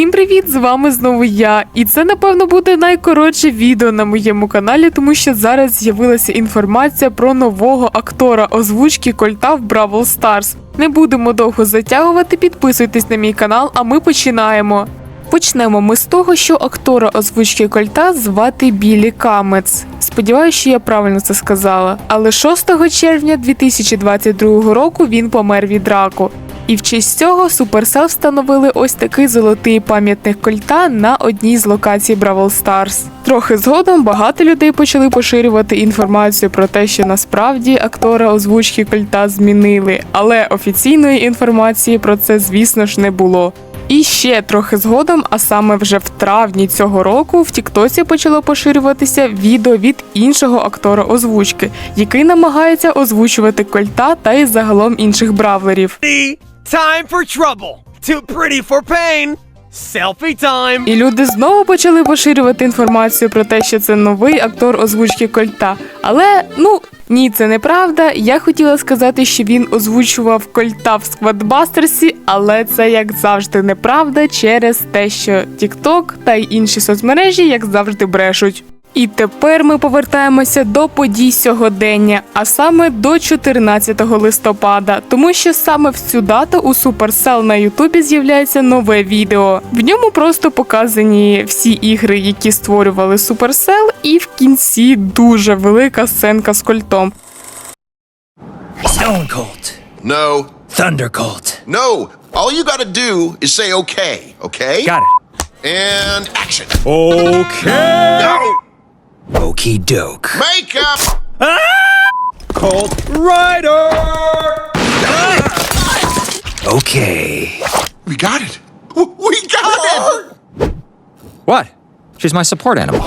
Всім привіт! З вами знову я. І це, напевно, буде найкоротше відео на моєму каналі, тому що зараз з'явилася інформація про нового актора озвучки Кольта в Бравл Старс. Не будемо довго затягувати, підписуйтесь на мій канал, а ми починаємо. Почнемо ми з того, що актора озвучки Кольта звати Білі Камец. Сподіваюся, що я правильно це сказала. Але 6 червня 2022 року він помер від раку. І в честь цього Supercell встановили ось такий золотий пам'ятник кольта на одній з локацій Бравл Старс. Трохи згодом багато людей почали поширювати інформацію про те, що насправді актора озвучки кольта змінили, але офіційної інформації про це, звісно ж, не було. І ще трохи згодом, а саме вже в травні цього року, в Тіктоці почало поширюватися відео від іншого актора озвучки, який намагається озвучувати кольта та й загалом інших бравлерів. Time for trouble. Too pretty for pain. Selfie time. І люди знову почали поширювати інформацію про те, що це новий актор озвучки Кольта. Але ну ні, це неправда. Я хотіла сказати, що він озвучував Кольта в Сквадбастерсі, але це як завжди неправда через те, що TikTok та й інші соцмережі, як завжди, брешуть. І тепер ми повертаємося до подій сьогодення, а саме до 14 листопада, тому що саме в цю дату у Supercell на Ютубі з'являється нове відео. В ньому просто показані всі ігри, які створювали Supercell, і в кінці дуже велика сценка з кольтом. Stone Cold. No, Thunder Cold. no. All you gotta do is say okay, okay? Got it. And action. Okay. No! Okey doke. Makeup! Ah! Cold Rider. Ah! Okay. We got it. We got it! What? She's my support animal.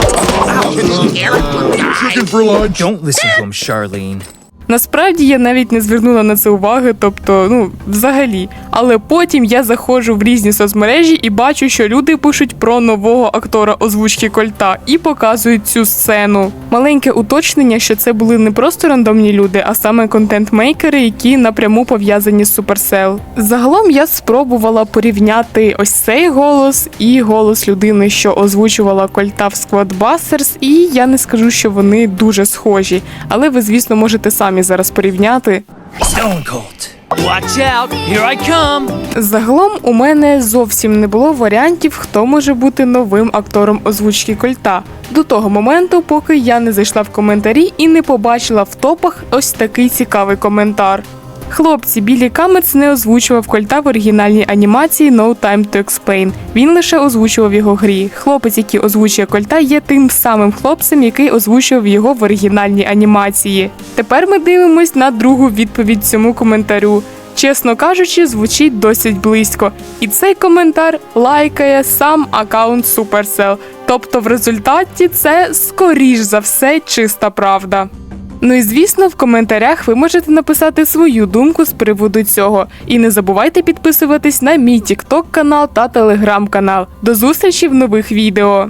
Chicken for lunch. Don't listen to him, Charlene. Насправді я навіть не звернула на це уваги, тобто, ну, взагалі. Але потім я заходжу в різні соцмережі і бачу, що люди пишуть про нового актора озвучки Кольта і показують цю сцену. Маленьке уточнення, що це були не просто рандомні люди, а саме контент-мейкери, які напряму пов'язані з Supercell. Загалом я спробувала порівняти ось цей голос і голос людини, що озвучувала Кольта в Squadbusters, і я не скажу, що вони дуже схожі. Але ви, звісно, можете самі зараз порівняти. Stone Cold. Watch out. Here I come. Загалом у мене зовсім не було варіантів, хто може бути новим актором озвучки Кольта. До того моменту, поки я не зайшла в коментарі і не побачила в топах ось такий цікавий коментар. Хлопці, Білі Камець не озвучував кольта в оригінальній анімації No Time to Explain. Він лише озвучував його грі. Хлопець, який озвучує кольта, є тим самим хлопцем, який озвучував його в оригінальній анімації. Тепер ми дивимось на другу відповідь цьому коментарю. Чесно кажучи, звучить досить близько. І цей коментар лайкає сам аккаунт Supercell. Тобто, в результаті це скоріш за все чиста правда. Ну і звісно, в коментарях ви можете написати свою думку з приводу цього. І не забувайте підписуватись на мій тікток канал та телеграм канал. До зустрічі в нових відео.